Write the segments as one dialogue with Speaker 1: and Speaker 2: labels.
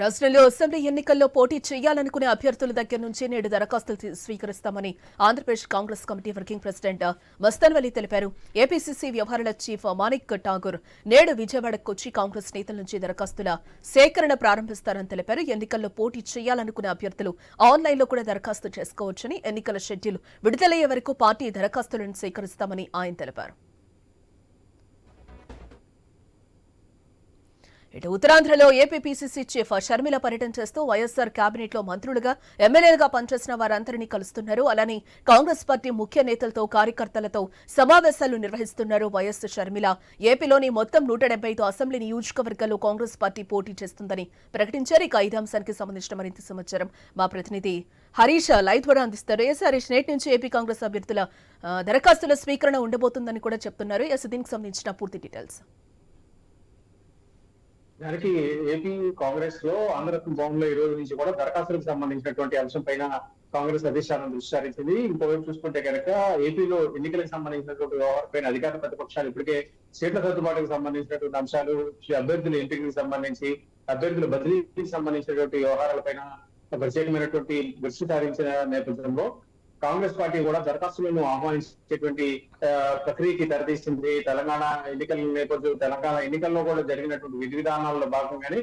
Speaker 1: రాష్ట్రంలో అసెంబ్లీ ఎన్నికల్లో పోటీ చేయాలనుకునే అభ్యర్థుల దగ్గర నుంచి నేడు దరఖాస్తులు స్వీకరిస్తామని Andhra Pradesh Congress committee working president Mastanvali తెలిపారు. ఏపీసీసీ వ్యవహారాల చీఫ్ మాణిక్ ఠాగూర్ నేడు విజయవాడకు వచ్చి కాంగ్రెస్ నేతల నుంచి దరఖాస్తుల సేకరణ ప్రారంభిస్తారని తెలిపారు. ఎన్నికల్లో పోటీ చేయాలనుకునే అభ్యర్థులు ఆన్లైన్లో కూడా దరఖాస్తు చేసుకోవచ్చని ఎన్నికల షెడ్యూల్ విడుదలయ్యే వరకు పార్టీ దరఖాస్తులను సేకరిస్తామని ఆయన తెలిపారు. ఇటు ఉత్తరాంధ్రలో ఏపీపీసీసీ చీఫ్ షర్మిల పర్యటన చేస్తూ వైఎస్సార్ కేబినెట్లో మంత్రులుగా ఎమ్మెల్యేలుగా పనిచేసిన వారందరినీ కలుస్తున్నారు. అలానే కాంగ్రెస్ పార్టీ ముఖ్య నేతలతో కార్యకర్తలతో సమావేశాలు నిర్వహిస్తున్నారు వైఎస్ షర్మిల. ఏపీలోని మొత్తం నూట డెబ్బై ఐదు అసెంబ్లీ నియోజకవర్గాల్లో కాంగ్రెస్ పార్టీ పోటీ చేస్తుందని ప్రకటించారు. ఇక ఐదు అంశానికి సంబంధించిన మరింత సమాచారం మా ప్రతినిధి హరీష్ లైవ్ ద్వారా అందిస్తారు. ఎస్ హరీష్ నేటి నుంచి ఏపీ కాంగ్రెస్ అభ్యర్థుల దరఖాస్తుల స్వీకరణ ఉండబోతుందని కూడా చెప్తున్నారు. ఎస్ దీనికి సంబంధించిన పూర్తి డీటెయిల్స్.
Speaker 2: దానికి ఏపీ కాంగ్రెస్లో ఆంధ్రరత్న భవన్లో ఈ రోజు నుంచి కూడా దరఖాస్తులకు సంబంధించినటువంటి అంశం పైన కాంగ్రెస్ అధిష్టానం దృష్టి సారించింది. ఇంకోవైపు చూసుకుంటే కనుక ఏపీలో ఎన్నికలకు సంబంధించినటువంటి వ్యవహారం పైన అధికార ప్రతిపక్షాలు ఇప్పటికే సీట్ల సర్దుబాటుకు సంబంధించినటువంటి అంశాలు అభ్యర్థుల ఎంపికకి సంబంధించి అభ్యర్థుల బదిలీకి సంబంధించినటువంటి వ్యవహారాలపైన ప్రత్యేకమైనటువంటి దృష్టి సారించిన నేపథ్యంలో కాంగ్రెస్ పార్టీ కూడా దరఖాస్తులను ఆహ్వానించేటువంటి ప్రక్రియకి తెరతీసింది. తెలంగాణ ఎన్నికల నేపథ్యం తెలంగాణ ఎన్నికల్లో కూడా జరిగినటువంటి విధి విధానాల్లో భాగంగానే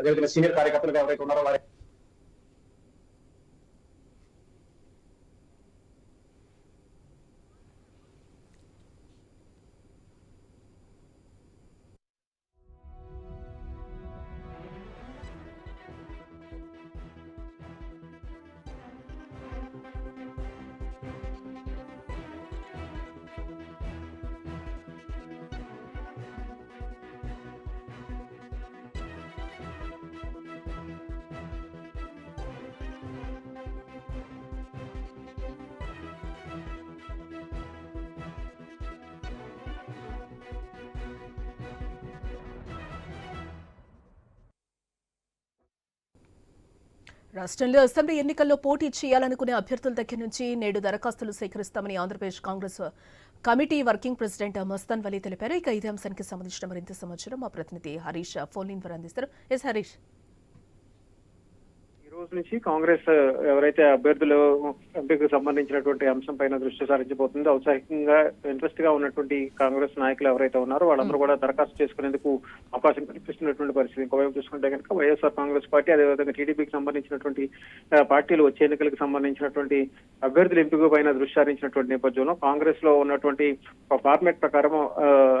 Speaker 2: అదేవిధంగా సీనియర్ కార్యకర్తలు ఎవరైతే ఉన్నారో వారి
Speaker 1: రాష్ట్రంలో అసెంబ్లీ ఎన్నికల్లో పోటీ చేయాలనుకునే అభ్యర్థుల దగ్గర నుంచి నేడు దరఖాస్తులు సేకరిస్తామని Andhra Pradesh Congress committee working president Mastan Vali తెలిపారు. ఇక ఇదే అంశానికి సంబంధించిన మరింత సమాచారం మా ప్రతినిధి హరీష్ ఫోన్ ద్వారా అందిస్తారు. ఎస్ హరీష్.
Speaker 3: రోజు నుంచి కాంగ్రెస్ ఎవరైతే అభ్యర్థులు ఎంపికకు సంబంధించినటువంటి అంశం పైన దృష్టి సారించబోతుందో ఔత్సాహికంగా ఇంట్రెస్ట్గా ఉన్నటువంటి కాంగ్రెస్ నాయకులు ఎవరైతే ఉన్నారో వాళ్ళందరూ కూడా దరఖాస్తు చేసుకునేందుకు అవకాశం కల్పిస్తున్నటువంటి పరిస్థితి. ఇంకోవైపు చూసుకుంటే కనుక వైఎస్ఆర్ కాంగ్రెస్ పార్టీ అదేవిధంగా టీడీపీకి సంబంధించినటువంటి పార్టీలు వచ్చే ఎన్నికలకు సంబంధించినటువంటి అభ్యర్థుల ఎంపిక పైన దృష్టి సారించినటువంటి నేపథ్యంలో కాంగ్రెస్లో ఉన్నటువంటి ఒక ఫార్మేట్ ప్రకారం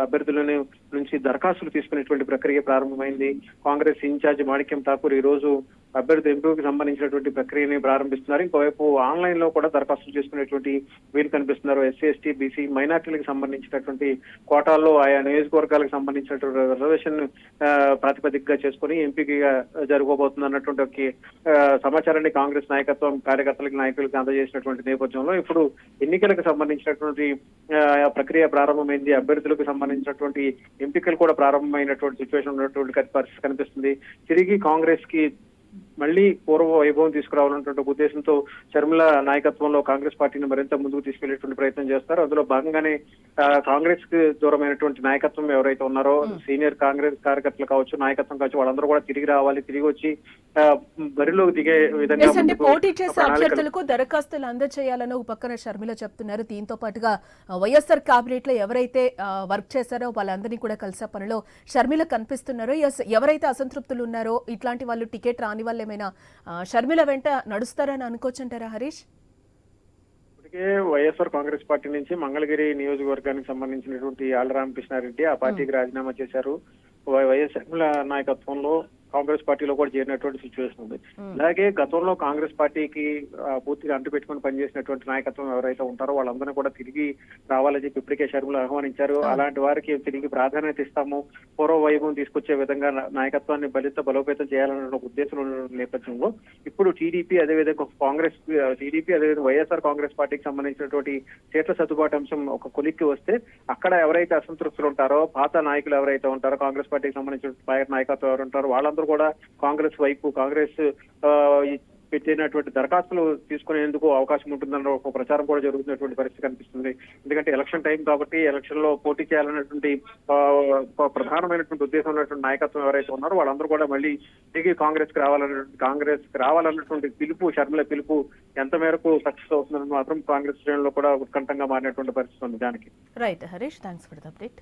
Speaker 3: అభ్యర్థులని నుంచి దరఖాస్తులు తీసుకునేటువంటి ప్రక్రియ ప్రారంభమైంది. కాంగ్రెస్ ఇన్ఛార్జ్ మాణిక్యం ఠాకూర్ ఈ రోజు అభ్యర్థి ఎంపికకు సంబంధించినటువంటి ప్రక్రియని ప్రారంభిస్తున్నారు. ఇంకోవైపు ఆన్లైన్లో కూడా దరఖాస్తులు చేసుకునేటువంటి వీలు కనిపిస్తున్నారు. ఎస్సీ ఎస్టీ బీసీ మైనార్టీలకు సంబంధించినటువంటి కోటాల్లో ఆయా నియోజకవర్గాలకు సంబంధించినటువంటి రిజర్వేషన్ ప్రాతిపదికగా చేసుకుని ఎంపికగా జరగబోతుంది అన్నటువంటి ఒక సమాచారాన్ని కాంగ్రెస్ నాయకత్వం కార్యకర్తలకు నాయకులకు అందజేసినటువంటి నేపథ్యంలో ఇప్పుడు ఎన్నికలకు సంబంధించినటువంటి ఆ, ప్రక్రియ ప్రారంభమైంది. అభ్యర్థులకు సంబంధించినటువంటి ఎంపికలు కూడా ప్రారంభమైనటువంటి సిచ్యువేషన్ ఉన్నటువంటి పరిస్థితి కనిపిస్తుంది. తిరిగి కాంగ్రెస్కి మళ్ళీ పూర్వ వైభవం తీసుకురావాలన్నటువంటి ఉద్దేశంతో షర్మిల నాయకత్వంలో కాంగ్రెస్ పార్టీని మరింత ముందుకు తీసుకెళ్ళేటువంటి ప్రయత్నం చేస్తారు. అందులో భాగంగానే కాంగ్రెస్కి దూరమైనటువంటి నాయకత్వం ఎవరైతే ఉన్నారో సీనియర్ కాంగ్రెస్ కార్యకర్తలు కావచ్చు నాయకత్వం కావచ్చు వాళ్ళందరూ కూడా తిరిగి రావాలి తిరిగి వచ్చి బరిలోకి దిగే విధంగా
Speaker 1: పోటీ చేసే అభ్యర్థులకు దరఖాస్తులు అందజేయాలని ఒక పక్కన షర్మిల చెప్తున్నారు. దీంతో పాటుగా వైఎస్ఆర్ కేబినెట్లో ఎవరైతే వర్క్ చేశారో వాళ్ళందరినీ కూడా కలిసే పనిలో షర్మిల కనిపిస్తున్నారో. ఎవరైతే అసంతృప్తులు ఉన్నారో ఇట్లాంటి వాళ్ళు టికెట్ రాని వాళ్ళు ఏమైనా షర్మిల వెంట నడుస్తారని అనుకోవచ్చంటారా హరీష్?
Speaker 3: ఇప్పటికే వైఎస్ఆర్ కాంగ్రెస్ పార్టీ నుంచి మంగళగిరి నియోజకవర్గానికి సంబంధించినటువంటి ఆళ్ళ రామకృష్ణారెడ్డి ఆ పార్టీకి రాజీనామా చేశారు. వైఎస్ షర్మిల నాయకత్వంలో కాంగ్రెస్ పార్టీలో కూడా చేరినటువంటి సిచ్యువేషన్ ఉంది. అలాగే గతంలో కాంగ్రెస్ పార్టీకి పూర్తిగా అంటుపెట్టుకుని పనిచేసినటువంటి నాయకత్వం ఎవరైతే ఉంటారో వాళ్ళందరినీ కూడా తిరిగి రావాలని చెప్పి ఇప్పటికే షర్మిల ఆహ్వానించారు. అలాంటి వారికి తిరిగి ప్రాధాన్యత ఇస్తాము. పూర్వ వైభవం తీసుకొచ్చే విధంగా నాయకత్వాన్ని బలిత బలోపేతం చేయాలన్న ఒక ఉద్దేశం ఉన్న నేపథ్యంలో ఇప్పుడు టీడీపీ అదేవిధంగా కాంగ్రెస్ టీడీపీ అదేవిధంగా వైఎస్ఆర్ కాంగ్రెస్ పార్టీకి సంబంధించినటువంటి సీట్ల సర్దుబాటు అంశం ఒక కొలిక్కి వస్తే అక్కడ ఎవరైతే అసంతృప్తులు ఉంటారో పాత నాయకులు ఎవరైతే ఉంటారో కాంగ్రెస్ పార్టీకి సంబంధించిన నాయకత్వం ఎవరు ఉంటారో వాళ్ళందరూ వాళ్ళందరూ కూడా కాంగ్రెస్ వైపు కాంగ్రెస్ పెట్టినటువంటి దరఖాస్తులు తీసుకునేందుకు అవకాశం ఉంటుందన్న ఒక ప్రచారం కూడా జరుగుతున్నటువంటి పరిస్థితి కనిపిస్తుంది. ఎందుకంటే ఎలక్షన్ టైం కాబట్టి ఎలక్షన్లో పోటీ చేయాలన్నటువంటి ప్రధానమైనటువంటి ఉద్దేశం ఉన్నటువంటి నాయకత్వం ఎవరైతే ఉన్నారో వాళ్ళందరూ కూడా మళ్ళీ తిరిగి కాంగ్రెస్కి రావాలన్నటువంటి కాంగ్రెస్కి రావాలన్నటువంటి పిలుపు షర్మిల పిలుపు ఎంత మేరకు సక్సెస్ అవుతుందని మాత్రం కాంగ్రెస్ శ్రేణుల్లో కూడా ఉత్కంఠంగా మారినటువంటి పరిస్థితి ఉంది దానికి
Speaker 1: right Harish thanks for the update